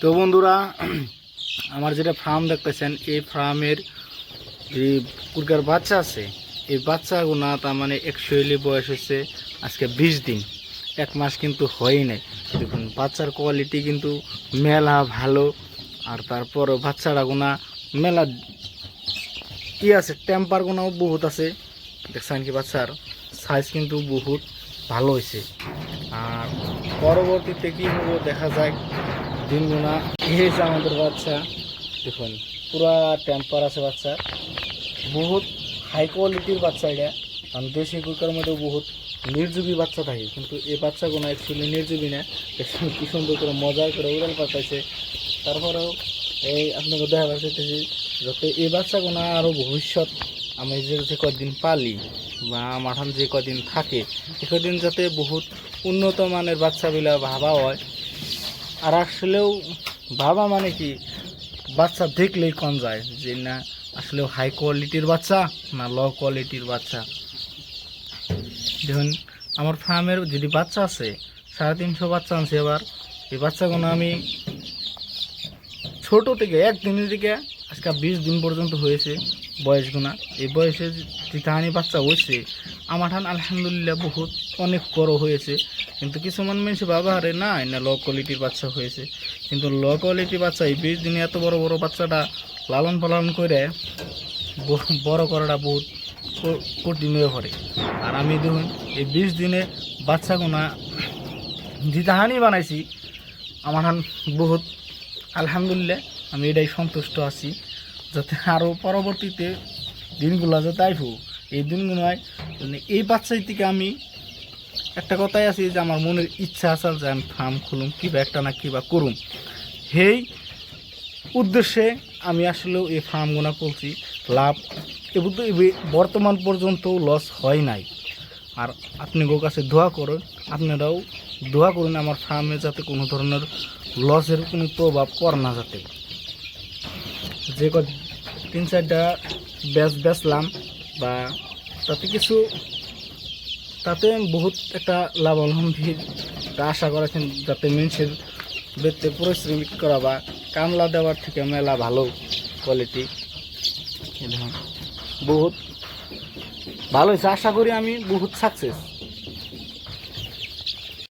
তো বন্ধুরা, আমার যেটা ফার্ম দেখতেছেন, এই ফার্মের যে কুরকার বাচ্চা আছে, এই বাচ্চাগুলো তার মানে একচুয়ালি বয়স হচ্ছে আজকে বিশ দিন। এক মাস কিন্তু হয়ই নাই। দেখুন, বাচ্চার কোয়ালিটি কিন্তু মেলা ভালো, আর তারপরও বাচ্চারা গুনা মেলা ই আছে টেম্পার গুণাও বহুত আছে। দেখছেন কি বাচ্চার? সাইজ কিন্তু বহুত ভালো হয়েছে আর পরবর্তীতে কি হব, দেখা যায় এই হয়েছে আমাদের বাচ্চা, দেখুন, পুরা টেম্পার আছে বাচ্চা বহুত হাই কোয়ালিটির বাচ্চা এটা। কারণ দেশি কুকার মধ্যে বহুত নির্জীবী বাচ্চা থাকে। কিন্তু এই বাচ্চাগুলো অ্যাকচুয়ালি নির্জীবী না। কি সুন্দর করে মজা করে উড়াল পাঠাইছে। তারপরেও এই আপনাকে দেখা পাচ্ছি যাতে এই বাচ্চাগুলো আরও ভবিষ্যৎ আমি যে কদিন পালি বা আমার যে কদিন থাকে কদিন যাতে বহুত উন্নত মানের বাচ্চাগুলা ভাবা হয়। আর আসলেও বাবা মানে কি, বাচ্চা দেখলেই কম যায় যে না, আসলেও হাই কোয়ালিটির বাচ্চা না লো কোয়ালিটির বাচ্চা। দেখুন, আমার ফার্মের যদি বাচ্চা আছে, সাড়ে তিনশো বাচ্চা আছে এবার, এই বাচ্চাগুলো আমি ছোট থেকে একদিনের থেকে আজকে বিশ দিন পর্যন্ত হয়েছে। বয়সগুনা। এই বয়সে যে তাহানি বাচ্চা হয়েছে আমার ঠান আলহামদুলিল্লাহ বহুত অনেক বড় হয়েছে। কিন্তু কিছুমান মানুষ বাবা হারে না না ল কোয়ালিটির বাচ্চা হয়েছে। কিন্তু ল কোয়ালিটির বাচ্চা এই বিশ দিনে এত বড় বড় বাচ্চাটা লালন পালন করে বড় করাটা বহুত কঠিন হয়ে পড়ে। আর আমি দেখুন এই বিশ দিনে বাচ্চাগুনা জিতাহানি বানাইছি, আমার হান বহুত আলহামদুলিল্লাহ আমি এটাই সন্তুষ্ট আছি। যাতে আরও পরবর্তীতে দিনগুলো যাতে আইব এই দিনগুলোয় মানে এই বাচ্চাই থেকে আমি একটা কথাই আছে যে আমার মনের ইচ্ছা আছে যে আমি ফার্ম খুলুম, কিবা একটা না কিবা করুম। সেই উদ্দেশ্যে আমি আসলেও এই ফার্মগুলো করছি লাভ বর্তমান পর্যন্ত লস হয় নাই। আর আপনি গো কাছে দোয়া করুন, আপনারাও দোয়া করুন আমার ফার্মে যাতে কোনো ধরনের লসের কোনো প্রভাব পড়ে না যাতে। যে ক তিন চারটা ব্যাচ বেচলাম বা তাতে কিছু তাতে বহুত একটা একটা আশা করেছেন যাতে মানুষের বেতে পরিশ্রমিক করা বা কামলা দেওয়ার থেকে মেলা ভালো কোয়ালিটি বহুত ভালো হয়েছে। আশা করি আমি বহুত সাকসেস